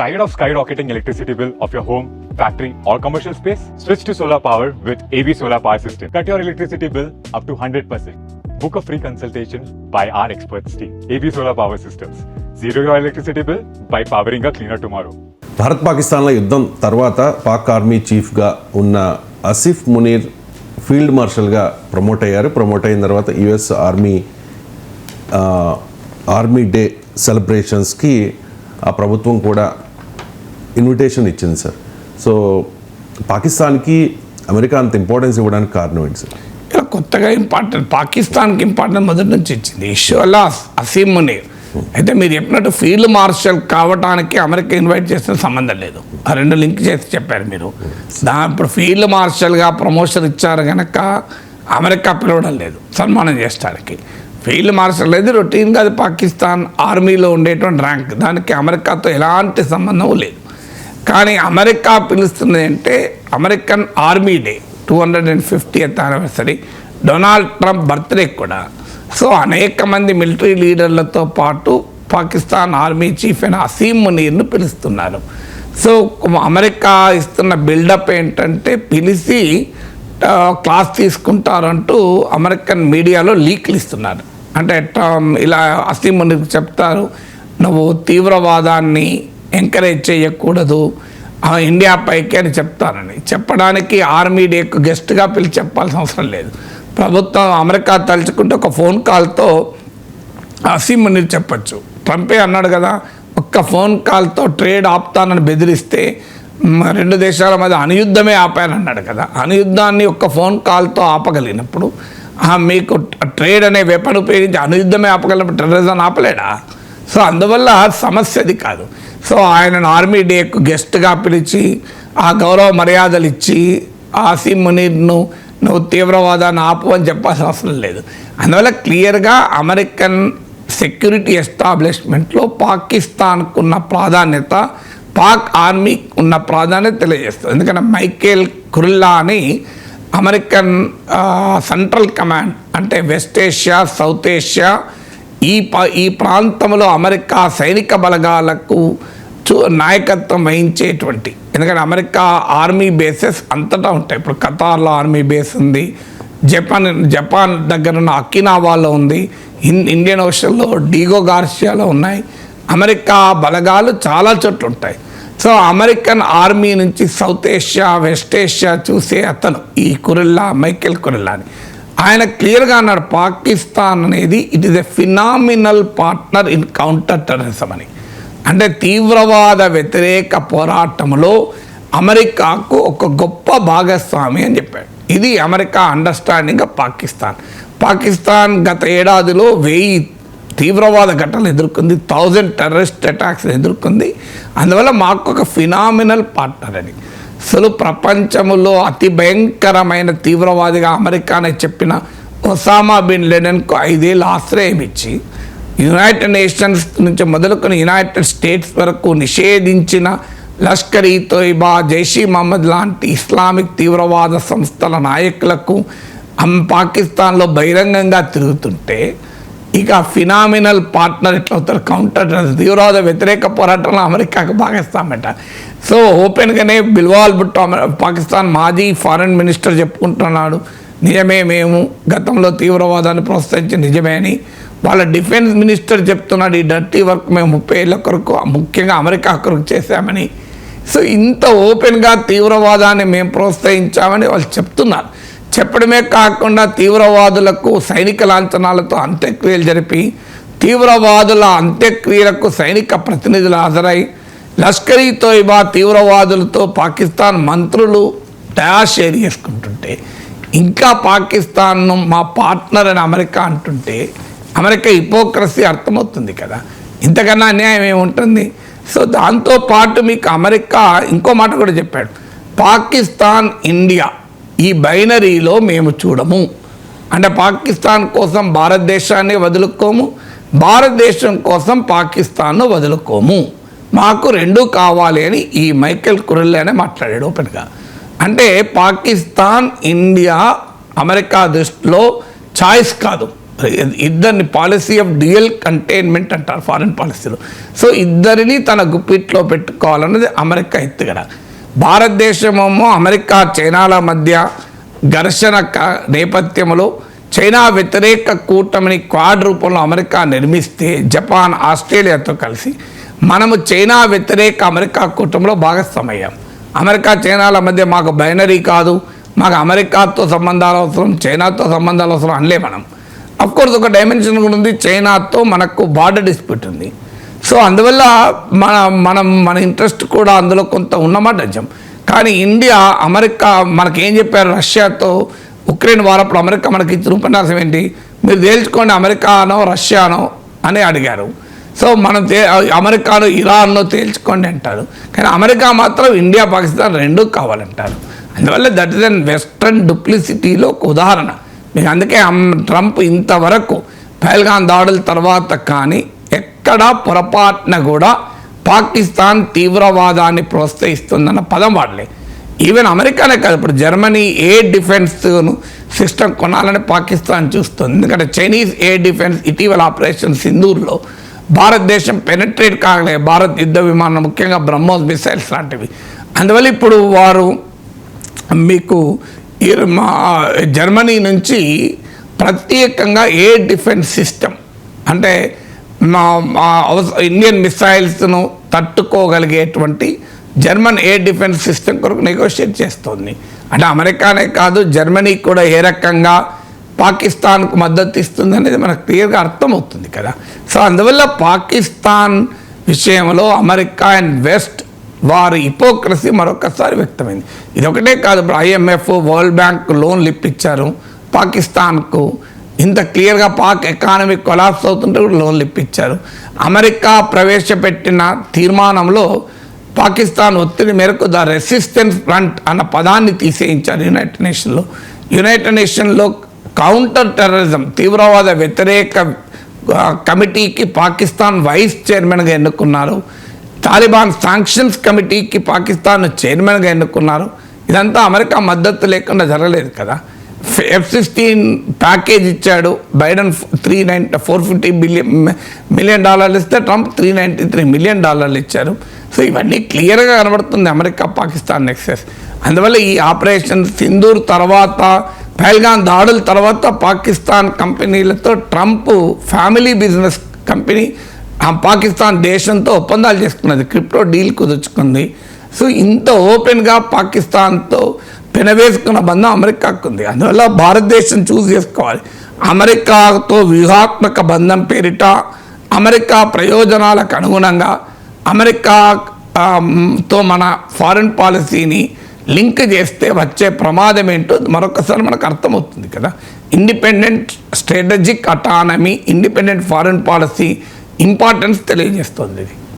Tired of skyrocketing electricity bill of your home, factory, or commercial space? Switch to solar power with AB Solar Power System. Cut your electricity bill up to 100%. Book a free consultation by our experts team. AB Solar Power Systems. Zero your electricity bill by powering a cleaner tomorrow. Bharat పాకిస్తాన్ల యుద్ధం తర్వాత Pak army చీఫ్గా ఉన్న Asif Munir field మార్షల్గా promote అయ్యారు promote అయిన తర్వాత US army ఆ, army day సెలబ్రేషన్స్కి ఆ ప్రభుత్వం కూడా ఇన్విటేషన్ ఇచ్చింది సార్ సో పాకిస్తాన్కి అమెరికా అంత ఇంపార్టెన్స్ ఇవ్వడానికి కారణం ఏంటి సార్ ఇలా కొత్తగా ఇంపార్టెంట్ పాకిస్తాన్కి ఇంపార్టెంట్ మొదటి నుంచి ఇచ్చింది. ఇషోలా అసీమ్ మునీర్. అయితే మీరు చెప్పినట్టు ఫీల్డ్ మార్షల్ కావడానికి అమెరికా ఇన్వైట్ చేసిన సంబంధం లేదు. ఆ రెండు లింక్ చేసి చెప్పారు మీరు. దా ఇప్పుడు ఫీల్డ్ మార్షల్గా ప్రమోషన్ ఇచ్చారు కనుక అమెరికా పిలవడం లేదు. సన్మానం చేయడానికి ఫీల్డ్ మార్షల్ అనేది రొటీన్గా అది పాకిస్తాన్ ఆర్మీలో ఉండేటువంటి ర్యాంక్ దానికి అమెరికాతో ఎలాంటి సంబంధం లేదు. కానీ అమెరికా పిలుస్తుంది అంటే American army day two hundred and fiftieth anniversary. Donald Trump birthday కూడా. సో అనేక మంది మిలిటరీ లీడర్లతో పాటు పాకిస్తాన్ ఆర్మీ చీఫ్ అయిన అసీం మునీర్ను పిలుస్తున్నారు. సో అమెరికా ఇస్తున్న బిల్డప్ ఏంటంటే పిలిచి క్లాస్ తీసుకుంటారంటూ అమెరికన్ మీడియాలో లీక్లు ఇస్తున్నారు. అంటే ఇలా అసీం మునీర్కి చెప్తారు నువ్వు తీవ్రవాదాన్ని ఎంకరేజ్ చేయకూడదు. ఆ ఇండియా పైకి అని చెప్తానని. చెప్పడానికి ఆర్మీ డేకు గెస్ట్గా పిలిచి చెప్పాల్సిన అవసరం లేదు. ప్రభుత్వం అమెరికా తలుచుకుంటే ఒక ఫోన్ కాల్తో అసీమ్ మునీర్ చెప్పచ్చు. ట్రంపే అన్నాడు కదా ఒక్క ఫోన్ కాల్తో ట్రేడ్ ఆపుతానని బెదిరిస్తే రెండు దేశాల మధ్య అనుయుద్ధమే ఆపానన్నాడు కదా. అనుయుద్ధాన్ని ఒక్క ఫోన్ కాల్తో ఆపగలిగినప్పుడు ఆ, మీకు ట్రేడ్ అనే వెపన్ ఉపయోగించి అనుయుద్ధమే ఆపగలిగినప్పుడు టెర్రరిజం ఆపలేడా? సో అందువల్ల సమస్యది కాదు. సో ఆయనను ఆర్మీ డేకు గెస్ట్గా పిలిచి ఆ గౌరవ మర్యాదలు ఇచ్చి ఆసిమ్ మునీర్ను నువ్వు తీవ్రవాదాన్ని ఆపు అని చెప్పాల్సిన అవసరం లేదు. అందువల్ల క్లియర్గా అమెరికన్ సెక్యూరిటీ ఎస్టాబ్లిష్మెంట్లో పాకిస్తాన్కు ఉన్న ప్రాధాన్యత పాక్ ఆర్మీ ఉన్న ప్రాధాన్యత తెలియజేస్తుంది. ఎందుకంటే మైకేల్ కుర్లా అని అమెరికన్ సెంట్రల్ కమాండ్ అంటే వెస్ట్ ఏషియా సౌత్ ఏషియా ఈ ఈ ప్రాంతంలో అమెరికా సైనిక బలగాలకు చూ నాయకత్వం వహించేటువంటి ఎందుకంటే అమెరికా ఆర్మీ బేసెస్ అంతటా ఉంటాయి. ఇప్పుడు ఖతార్లో ఆర్మీ బేస్ ఉంది జపాన్ జపాన్ దగ్గర ఉన్న అకినావాలో ఉంది ఇన్ ఇండియన్ ఓషన్లో డీగో గార్షియాలో ఉన్నాయి. అమెరికా బలగాలు చాలా చోట్ల ఉంటాయి. సో అమెరికన్ ఆర్మీ నుంచి సౌత్ ఏషియా వెస్ట్ ఏషియా చూసే అతను ఈ కురిల్లా మైకేల్ కురిల్లా అని ఆయన క్లియర్గా అన్నాడు పాకిస్తాన్ అనేది it is a phenomenal partner in counter terrorism అని. అంటే తీవ్రవాద వ్యతిరేక పోరాటంలో అమెరికాకు ఒక గొప్ప భాగస్వామి అని చెప్పాడు. ఇది America understanding of Pakistan. Pakistan గత ఏడాదిలో వెయ్యి తీవ్రవాద ఘటనలు ఎదుర్కొంది థౌజండ్ టెర్రరిస్ట్ అటాక్స్ ఎదుర్కొంది. అందువల్ల మాకు ఒక ఫినామినల్ పార్ట్నర్ అని. అసలు ప్రపంచంలో అతి భయంకరమైన తీవ్రవాదిగా అమెరికానే చెప్పిన ఒసామా బిన్ లెనన్కు ఐదేళ్ళు ఆశ్రయం ఇచ్చి యునైటెడ్ నేషన్స్ నుంచి మొదలుకొని యునైటెడ్ స్టేట్స్ వరకు నిషేధించిన లష్కర్ ఈ తోయిబా జైషీ మహమ్మద్ లాంటి ఇస్లామిక్ తీవ్రవాద సంస్థల నాయకులకు పాకిస్తాన్లో బహిరంగంగా తిరుగుతుంటే ఇక ఫినామినల్ పార్ట్నర్ ఎట్లా అవుతారు కౌంటర్ తీవ్రవాద వ్యతిరేక పోరాటంలో అమెరికాకు భాగస్తామట సో ఓపెన్గానే బిల్వాల్ భుట్టో పాకిస్తాన్ మాజీ ఫారెన్ మినిస్టర్ చెప్పుకుంటున్నాడు. నిజమే మేము గతంలో తీవ్రవాదాన్ని ప్రోత్సహించి నిజమే అని. వాళ్ళ డిఫెన్స్ మినిస్టర్ చెప్తున్నాడు ఈ డర్టీ వర్క్ మేము ముప్పై ఏళ్ళ కొరకు ముఖ్యంగా అమెరికా కొరకు చేశామని. సో ఇంత ఓపెన్గా తీవ్రవాదాన్ని మేము ప్రోత్సహించామని వాళ్ళు చెప్తున్నారు. చెప్పడమే కాకుండా తీవ్రవాదులకు సైనిక లాంఛనాలతో అంత్యక్రియలు జరిపి తీవ్రవాదుల అంత్యక్రియలకు సైనిక ప్రతినిధులు హాజరై లష్కరీ తోయిబా తీవ్రవాదులతో పాకిస్తాన్ మంత్రులు డయా షేర్ చేసుకుంటుంటే ఇంకా పాకిస్తాన్ను మా పార్ట్నర్ అని అమెరికా అంటుంటే అమెరికా హిపోక్రసీ అర్థమవుతుంది కదా. ఇంతకన్నా అన్యాయం ఏముంటుంది? సో దాంతో పాటు మీకు అమెరికా ఇంకో మాట కూడా చెప్పాడు. పాకిస్తాన్ ఇండియా. ఈ బైనరీలో మేము చూడము. అంటే పాకిస్తాన్ కోసం భారతదేశాన్ని వదులుకోము. భారతదేశం కోసం పాకిస్తాన్ను వదులుకోము. మాకు రెండూ కావాలి అని ఈ మైకేల్ కురెల్లానే మాట్లాడాడు ఓపెన్గా. అంటే పాకిస్తాన్ ఇండియా అమెరికా దృష్టిలో చాయిస్ కాదు. ఇద్దరిని పాలసీ ఆఫ్ డ్యూయల్ కంటైన్మెంట్ అంటారు ఫారిన్ పాలసీలో. సో ఇద్దరిని తన గుప్పిట్లో పెట్టుకోవాలన్నది అమెరికా ఎత్తుగడ. భారతదేశమేమో అమెరికా చైనాల మధ్య ఘర్షణ నేపథ్యంలో చైనా వ్యతిరేక కూటమిని క్వాడ్ రూపంలో అమెరికా నిర్మిస్తే జపాన్ ఆస్ట్రేలియాతో కలిసి మనము చైనా వ్యతిరేక అమెరికా కూటమిలో భాగస్వామయ్యాం అమెరికా చైనాల మధ్య మాకు బైనరీ కాదు మాకు అమెరికాతో సంబంధాలు అవసరం చైనాతో సంబంధాలు అవసరం అనలే మనం. అఫ్కోర్స్ ఒక డైమెన్షన్ కూడా ఉంది చైనాతో మనకు బార్డర్ డిస్ప్యూట్ ఉంది. సో అందువల్ల మన మనం మన ఇంట్రెస్ట్ కూడా అందులో కొంత ఉన్నమాట నిజం. కానీ ఇండియా అమెరికా మనకేం చెప్పారు రష్యాతో ఉక్రెయిన్ వారప్పుడు అమెరికా మనకి ఇచ్చిన ఉపన్యాసం ఏంటి? మీరు తేల్చుకోండి అమెరికానో రష్యానో అని అడిగారు. సో మనం తే అమెరికాను ఇరాన్లో తేల్చుకోండి అంటారు. కానీ అమెరికా మాత్రం ఇండియా పాకిస్తాన్ రెండూ కావాలంటారు. అందువల్ల దట్ ఇస్ అన్ వెస్ట్రన్ డూప్లిసిటీలో ఒక ఉదాహరణ. మీకు అందుకే ట్రంప్ ఇంతవరకు పహల్గాన్ దాడుల తర్వాత కానీ ఎక్కడా పొరపాటున కూడా పాకిస్తాన్ తీవ్రవాదాన్ని ప్రోత్సహిస్తుందన్న పదం వాడలే. ఈవెన్ అమెరికానే కాదు ఇప్పుడు జర్మనీ ఏ డిఫెన్స్ సిస్టమ్ కొనాలని పాకిస్తాన్ చూస్తుంది. ఎందుకంటే చైనీస్ ఏ డిఫెన్స్ ఇటీవల ఆపరేషన్ సింధూర్లో భారతదేశం పెనట్రేట్ కాగలే. భారత్ యుద్ధ విమానం ముఖ్యంగా బ్రహ్మోస్ మిసైల్స్ లాంటివి. అందువల్ల ఇప్పుడు వారు మీకు ఈ మా జర్మనీ నుంచి ప్రత్యేకంగా ఏ డిఫెన్స్ సిస్టమ్ అంటే ఇండియన్ మిసైల్స్ను తట్టుకోగలిగేటువంటి జర్మన్ ఎయిర్ డిఫెన్స్ సిస్టమ్ కొరకు నెగోషియేట్ చేస్తోంది. అంటే అమెరికానే కాదు జర్మనీ కూడా ఏ రకంగా పాకిస్తాన్కు మద్దతు ఇస్తుంది అనేది మనకు క్లియర్గా అర్థమవుతుంది కదా. సో అందువల్ల పాకిస్తాన్ విషయంలో అమెరికా అండ్ వెస్ట్ వారి ఇపోక్రసీ మరొకసారి వ్యక్తమైంది. ఇది ఒకటే కాదు ఇప్పుడు ఐఎంఎఫ్ వరల్డ్ బ్యాంక్ లోన్లు ఇప్పించారు పాకిస్తాన్కు ఇంత క్లియర్గా పాక్ ఎకానమీ కొలాప్స్ అవుతుంటే కూడా లోన్లు ఇప్పించారు. అమెరికా ప్రవేశపెట్టిన తీర్మానంలో పాకిస్తాన్ ఒత్తిడి మేరకు ద రెసిస్టెన్స్ ఫ్రంట్ అన్న పదాన్ని తీసేయించారు యునైటెడ్ నేషన్లో యునైటెడ్ నేషన్లో కౌంటర్ టెర్రరిజం తీవ్రవాద వ్యతిరేక కమిటీకి పాకిస్తాన్ వైస్ చైర్మన్గా ఎన్నుకున్నారు. తాలిబాన్ శాంక్షన్స్ కమిటీకి పాకిస్తాన్ చైర్మన్గా ఎన్నుకున్నారు. ఇదంతా అమెరికా మద్దతు లేకుండా జరగలేదు కదా. ఎఫ్ సిక్స్టీన్ ప్యాకేజ్ ఇచ్చాడు. Biden three ninety four fifty billion million డాలర్లు ఇస్తే Trump three ninety three million డాలర్లు ఇచ్చారు. సో ఇవన్నీ క్లియర్గా కనబడుతుంది అమెరికా పాకిస్తాన్ నెక్సెస్ అందువల్ల ఈ ఆపరేషన్ సింధూర్ తర్వాత పహల్గాన్ దాడుల తర్వాత పాకిస్తాన్ కంపెనీలతో ట్రంప్ ఫ్యామిలీ బిజినెస్ కంపెనీ ఆ పాకిస్తాన్ దేశంతో ఒప్పందాలు చేసుకున్నది. Crypto deal కుదుర్చుకుంది. సో ఇంత ఓపెన్గా పాకిస్తాన్తో పెనవేసుకున్న బంధం అమెరికాకు ఉంది. అందువల్ల భారతదేశం చూస్ చేసుకోవాలి. అమెరికాతో వ్యూహాత్మక బంధం పేరిట అమెరికా ప్రయోజనాలకు అనుగుణంగా అమెరికా తో మన ఫారిన్ పాలసీని లింక్ చేస్తే వచ్చే ప్రమాదం ఏంటో మరొకసారి మనకు అర్థమవుతుంది కదా. Independent strategic autonomy independent foreign policy importance తెలియజేస్తుంది ఇది.